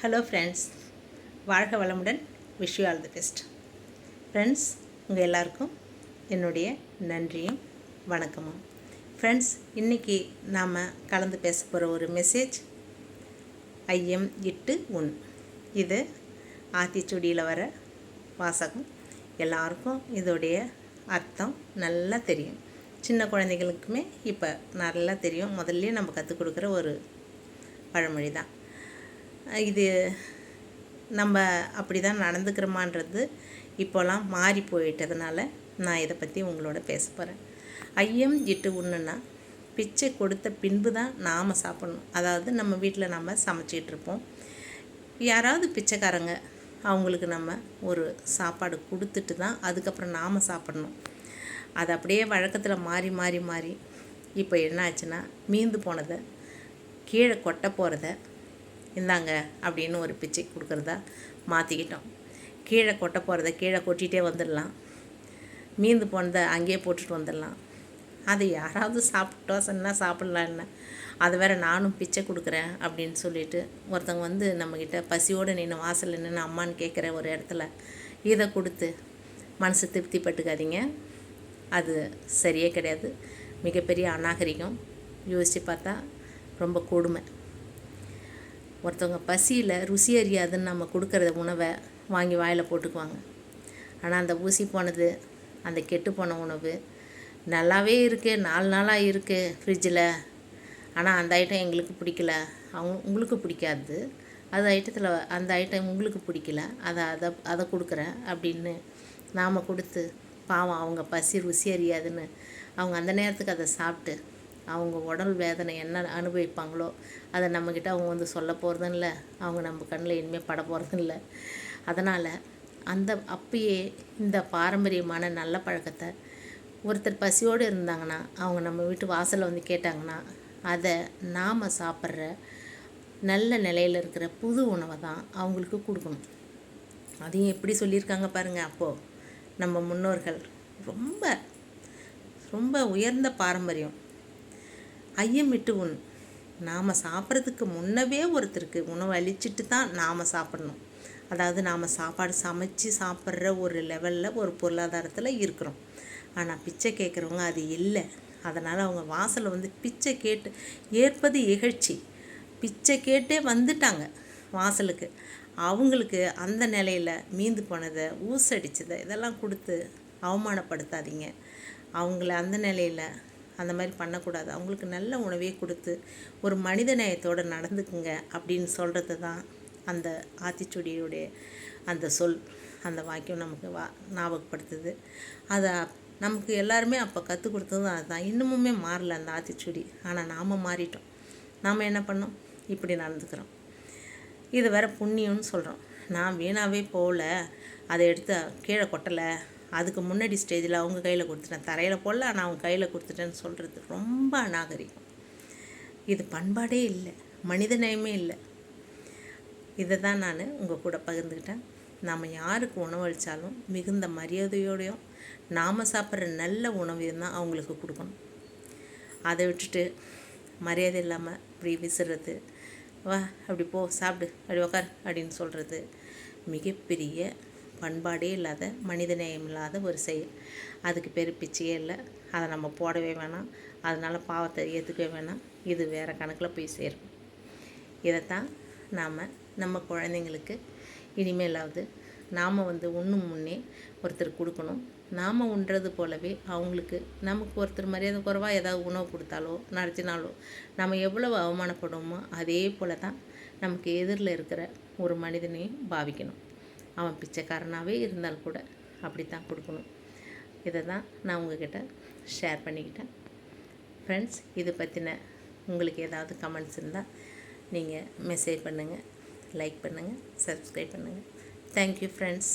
Hello friends வாழ்க வளமுடன். Wish you all the best friends உங்கள் எல்லாருக்கும் என்னுடைய நன்றியும் வணக்கமும். ஃப்ரெண்ட்ஸ் இன்றைக்கி நாம் கலந்து பேச போகிற ஒரு மெசேஜ் ஐயம் இட்டு உன் இது ஆத்திச்சுடியில் வர வாசகம். எல்லாருக்கும் இதோடைய அர்த்தம் நல்லா தெரியும். சின்ன குழந்தைகளுக்குமே இப்போ நல்லா தெரியும். முதல்ல நம்ம கற்றுக் கொடுக்குற ஒரு பழமொழி தான் இது நம்ம அப்படி தான் நடந்துக்கிறோமான்றது இப்போலாம் மாறி போயிட்டதுனால நான் இதை பற்றி உங்களோட பேச போகிறேன் ஐயம் இட்டு உண்ணுன்னா பிச்சை கொடுத்த பின்பு தான் நாம் சாப்பிட்ணும். அதாவது நம்ம வீட்டில் நம்ம சமைச்சிட்டு இருப்போம். யாராவது பிச்சைக்காரங்க அவங்களுக்கு நம்ம ஒரு சாப்பாடு கொடுத்துட்டு தான் அதுக்கப்புறம் நாம் சாப்பிட்ணும். அது அப்படியே வழக்கத்தில் மாறி மாறி மாறி இப்போ என்ன ஆச்சுன்னா மீந்து போனதை கீழே கொட்ட போகிறத இந்தாங்க அப்படின்னு ஒரு பிச்சை கொடுக்குறதா மாற்றிக்கிட்டோம் கீழே கொட்ட போகிறத கீழே கொட்டிகிட்டே வந்துடலாம். மீந்து போனதை அங்கேயே போட்டுட்டு வந்துடலாம். அது யாராவது சாப்பிட்டோ சொன்னால் என்ன? அது வேறு நானும் பிச்சை கொடுக்குறேன் அப்படின்னு சொல்லிட்டு ஒருத்தவங்க வந்து நம்மக்கிட்ட பசியோடு நின்று வாசலில் நின்று அம்மான்னு கேட்குற ஒரு இடத்துல இதை கொடுத்து மனசு திருப்தி பட்டுக்காதீங்க அது சரியே கிடையாது. மிகப்பெரிய அநாகரிகம். யோசித்து பார்த்தா ரொம்ப கொடுமை. ஒருத்தவங்க பசியில் ருசி அறியாதுன்னு நம்ம கொடுக்குற உணவை வாங்கி வாயில் போட்டுக்குவாங்க. ஆனால் அந்த ஊசி போனது அந்த கெட்டு போன உணவு நல்லாவே இருக்குது நாலு நாளாக இருக்குது ஃப்ரிட்ஜில் ஆனால் அந்த ஐட்டம் எங்களுக்கு பிடிக்கல. அவங்க உங்களுக்கு பிடிக்காது. அது ஐட்டத்தில் அந்த ஐட்டம் உங்களுக்கு பிடிக்கல. அதை அதை அதை கொடுக்குறேன் அப்படின்னு நாம் கொடுத்து பாவம் அவங்க பசி ருசி அறியாதுன்னு அவங்க அந்த நேரத்துக்கு அதை சாப்பிட்டு அவங்க உடல் வேதனை என்ன அனுபவிப்பாங்களோ அதை நம்மக்கிட்ட அவங்க வந்து சொல்ல போகிறதும் இல்லை அவங்க நம்ம கண்ணில் இனிமேல் பட போகிறதும் இல்லை அதனால் அந்த அப்பயே இந்த பாரம்பரியமான நல்ல பழக்கத்தை ஒருத்தர் பசியோடு இருந்தாங்கன்னா அவங்க நம்ம வீட்டு வாசலில் வந்து கேட்டாங்கன்னா அதை நாம் சாப்பிட்ற நல்ல நிலையில் இருக்கிற புது உணவை தான் அவங்களுக்கு கொடுக்கணும். அதையும் எப்படி சொல்லியிருக்காங்க பாருங்கள் அப்போது நம்ம முன்னோர்கள் ரொம்ப ரொம்ப உயர்ந்த பாரம்பரியம். ஐயமிட்டு உண். நாம் சாப்பிட்றதுக்கு முன்னவே ஒருத்தருக்கு உணவு அளிச்சிட்டு தான் நாம் சாப்பிடணும். அதாவது நாம் சாப்பாடு சமைச்சு சாப்பிட்ற ஒரு லெவலில் ஒரு பொருளாதாரத்தில் இருக்கிறோம். ஆனால் பிச்சை கேட்குறவங்க அது இல்லை. அதனால் அவங்க வாசலில் வந்து பிச்சை கேட்டு ஏற்பது இகழ்ச்சி. பிச்சை கேட்டே வந்துட்டாங்க வாசலுக்கு. அவங்களுக்கு அந்த நிலையில் மீந்து போனதை ஊசடிச்சதை இதெல்லாம் கொடுத்து அவமானப்படுத்தாதீங்க. அவங்கள அந்த நிலையில் அந்த மாதிரி பண்ணக்கூடாது. அவங்களுக்கு நல்ல உணவே கொடுத்து ஒரு மனித நேயத்தோடு நடந்துக்குங்க அப்படின்னு சொல்கிறது தான் அந்த ஆத்திச்சுடியுடைய அந்த சொல் அந்த வாக்கியம் நமக்கு வா ஞாபகப்படுத்துது. அதை நமக்கு எல்லாருமே அப்போ கற்றுக் கொடுத்ததும் அதுதான் இன்னமுமே மாறல அந்த ஆத்திச்சுடி. ஆனால் நாம் மாறிட்டோம். நாம் என்ன பண்ணோம்? இப்படி நடந்துக்கிறோம். இது வேற புண்ணியம்னு சொல்கிறோம் நான் வீணாகவே போகல. அதை எடுத்து கீழே கொட்டலை. அதுக்கு முன்னாடி ஸ்டேஜில் அவங்க கையில் கொடுத்துட்டேன். தரையில் போடல நான் அவங்க கையில் கொடுத்துட்டேன்னு சொல்கிறது ரொம்ப அநாகரிகம். இது பண்பாடே இல்லை மனித நயமே இல்லை. இதை தான் நான் உங்கள் கூட பகிர்ந்துக்கிட்டேன் நாம் யாருக்கு உணவளித்தாலும் மிகுந்த மரியாதையோடையும் நாம் சாப்பிட்ற நல்ல உணவையும் தான் அவங்களுக்கு கொடுக்கணும். அதை விட்டுட்டு மரியாதை இல்லாமல் இப்படி விசிறது வா அப்படி போ சாப்பிடு அப்படி உக்கார் அப்படின்னு சொல்கிறது மிகப்பெரிய பண்பாடே இல்லாத மனிதநேயம் இல்லாத ஒரு செயல். அதுக்கு பேர் பிச்சையே இல்லை. அதை நம்ம போடவே வேணாம். அதனால் பாவத்தை ஏற்றுக்கவே வேணாம். இது வேறு கணக்கில் போய் சேரும். இதைத்தான் நாம் நம்ம குழந்தைங்களுக்கு இனிமேலாவது நாம் வந்து உண்ணும் முன்னே ஒருத்தர் கொடுக்கணும். நாம் உண்றது போலவே அவங்களுக்கு நமக்கு ஒருத்தர் மரியாதை குறைவாக ஏதாவது உணவு கொடுத்தாலோ நடத்தினாலோ நம்ம எவ்வளவு அவமானப்படுவோமோ அதே போல் தான் நமக்கு எதிரில் இருக்கிற ஒரு மனிதனையும் பாவிக்கணும். அவன் பிச்சைக்காரனாகவே இருந்தால் கூட அப்படி தான் கொடுக்கணும். இதை தான் நான் உங்ககிட்ட ஷேர் பண்ணிக்கிட்டேன். ஃப்ரெண்ட்ஸ் இது பற்றின உங்களுக்கு ஏதாவது கமெண்ட்ஸ் இருந்தால் நீங்கள் மெசேஜ் பண்ணுங்கள் லைக் பண்ணுங்கள் சப்ஸ்கிரைப் பண்ணுங்கள் தேங்க்யூ ஃப்ரெண்ட்ஸ்